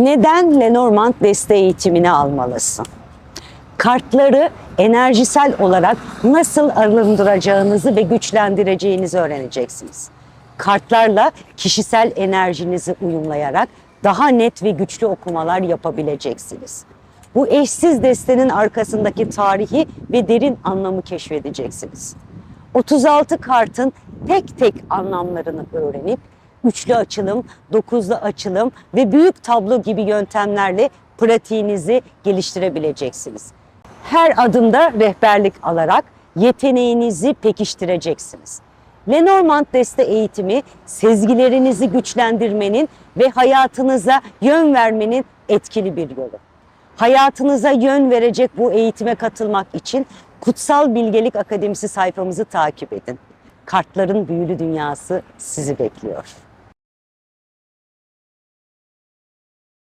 Neden Lenormand desteği eğitimini almalısın? Kartları enerjisel olarak nasıl arındıracağınızı ve güçlendireceğinizi öğreneceksiniz. Kartlarla kişisel enerjinizi uyumlayarak daha net ve güçlü okumalar yapabileceksiniz. Bu eşsiz destenin arkasındaki tarihi ve derin anlamı keşfedeceksiniz. 36 kartın tek tek anlamlarını öğrenip üçlü açılım, dokuzlu açılım ve büyük tablo gibi yöntemlerle pratiğinizi geliştirebileceksiniz. Her adımda rehberlik alarak yeteneğinizi pekiştireceksiniz. Lenormand Deste eğitimi sezgilerinizi güçlendirmenin ve hayatınıza yön vermenin etkili bir yolu. Hayatınıza yön verecek bu eğitime katılmak için Kutsal Bilgelik Akademisi sayfamızı takip edin. Kartların büyülü dünyası sizi bekliyor.